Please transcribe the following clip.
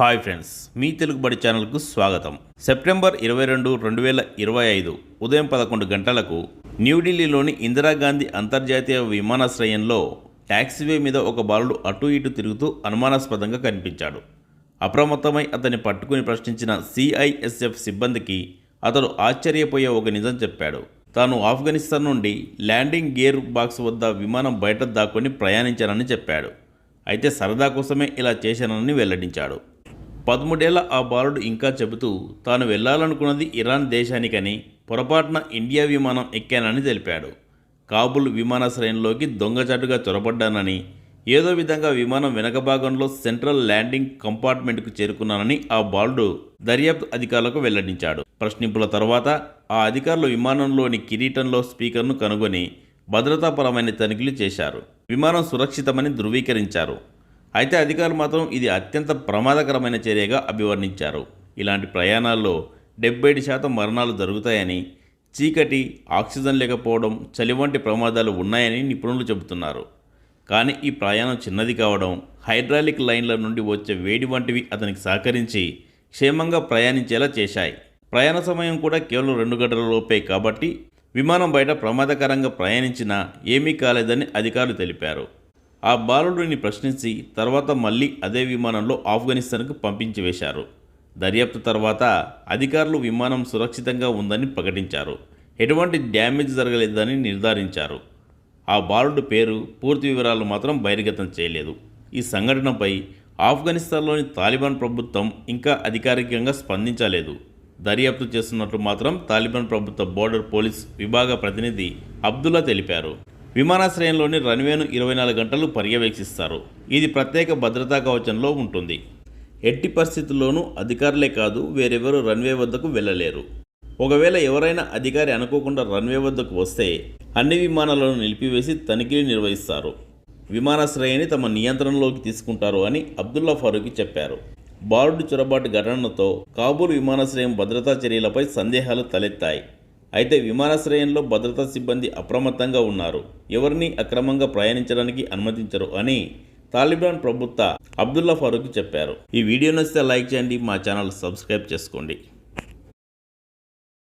Hi friends మీ తెలుగుబడి ఛానల్కు స్వాగతం. September ఇరవై రెండు రెండు వేల ఇరవై ఐదు ఉదయం పదకొండు గంటలకు న్యూఢిల్లీలోని ఇందిరాగాంధీ అంతర్జాతీయ విమానాశ్రయంలో ట్యాక్సీవే మీద ఒక బాలుడు అటు ఇటు తిరుగుతూ అనుమానాస్పదంగా కనిపించాడు. అప్రమత్తమై అతన్ని పట్టుకుని ప్రశ్నించిన సిఐఎస్ఎఫ్ సిబ్బందికి అతడు ఆశ్చర్యపోయే ఒక నిజం చెప్పాడు. తాను ఆఫ్ఘనిస్తాన్ నుండి ల్యాండింగ్ గేర్ బాక్స్ వద్ద విమానం బయట దాక్కుని ప్రయాణించానని చెప్పాడు. అయితే సరదా కోసమే ఇలా చేశానని వెల్లడించాడు. పదమూడేళ్ళ ఆ బాలుడు ఇంకా చెబుతూ తాను వెళ్ళాలనుకున్నది ఇరాన్ దేశానికని పొరపాటున ఇండియా విమానం ఎక్కానని తెలిపాడు. కాబుల్ విమానాశ్రయంలోకి దొంగచాటుగా చొరబడ్డానని ఏదో విధంగా విమానం వెనక భాగంలో సెంట్రల్ ల్యాండింగ్ కంపార్ట్మెంట్కు చేరుకున్నానని ఆ బాలుడు దర్యాప్తు అధికారులకు వెల్లడించాడు. ప్రశ్నింపుల తర్వాత ఆ అధికారులు విమానంలోని కిరీటంలో స్పీకర్ను కనుగొని భద్రతాపరమైన తనిఖీలు చేశారు. విమానం సురక్షితమని ధృవీకరించారు. అయితే అధికారులు మాత్రం ఇది అత్యంత ప్రమాదకరమైన చర్యగా అభివర్ణించారు. ఇలాంటి ప్రయాణాల్లో డెబ్బై శాతం మరణాలు జరుగుతాయని చీకటి ఆక్సిజన్ లేకపోవడం చలి వంటి ప్రమాదాలు ఉన్నాయని నిపుణులు చెబుతున్నారు. కానీ ఈ ప్రయాణం చిన్నది కావడం హైడ్రాలిక్ లైన్ల నుండి వచ్చే వేడి వంటివి అతనికి సహకరించి క్షేమంగా ప్రయాణించేలా చేశాయి. ప్రయాణ సమయం కూడా కేవలం రెండు గంటల లోపే కాబట్టి విమానం బయట ప్రమాదకరంగా ప్రయాణించినా ఏమీ కాలేదని అధికారులు తెలిపారు. ఆ బాలుడిని ప్రశ్నించి తర్వాత మళ్ళీ అదే విమానంలో ఆఫ్ఘనిస్తాన్కు పంపించి వేశారు. దర్యాప్తు తర్వాత అధికారులు విమానం సురక్షితంగా ఉందని ప్రకటించారు. ఎటువంటి డ్యామేజ్ జరగలేదని నిర్ధారించారు. ఆ బాలుడు పేరు పూర్తి వివరాలు మాత్రం బహిర్గతం చేయలేదు. ఈ సంఘటనపై ఆఫ్ఘనిస్తాన్లోని తాలిబాన్ ప్రభుత్వం ఇంకా అధికారికంగా స్పందించలేదు. దర్యాప్తు చేస్తున్నట్లు మాత్రం తాలిబాన్ ప్రభుత్వ బోర్డర్ పోలీస్ విభాగ ప్రతినిధి అబ్దుల్లా తెలిపారు. విమానాశ్రయంలోని రన్వేను ఇరవై నాలుగు గంటలు పర్యవేక్షిస్తారు. ఇది ప్రత్యేక భద్రతా కవచంలో ఉంటుంది. ఎట్టి పరిస్థితుల్లోనూ అధికారులే కాదు వేరెవరు రన్వే వద్దకు వెళ్ళలేరు. ఒకవేళ ఎవరైనా అధికారి అనుకోకుండా రన్వే వద్దకు వస్తే అన్ని విమానాలను నిలిపివేసి తనిఖీలు నిర్వహిస్తారు. విమానాశ్రయాన్ని తమ నియంత్రణలోకి తీసుకుంటారు అని అబ్దుల్లా ఫారూక్ చెప్పారు. బారుడు చొరబాటు ఘటనతో కాబూల్ విమానాశ్రయం భద్రతా చర్యలపై సందేహాలు తలెత్తాయి. అయితే విమానాశ్రయంలో భద్రతా సిబ్బంది అప్రమత్తంగా ఉన్నారు. ఎవరిని అక్రమంగా ప్రయాణించడానికి అనుమతించరు అని తాలిబాన్ ప్రభుత్వ అబ్దుల్లా ఫారూక్ చెప్పారు. ఈ వీడియో నచ్చితే లైక్ చేయండి మా ఛానల్ సబ్స్క్రైబ్ చేసుకోండి.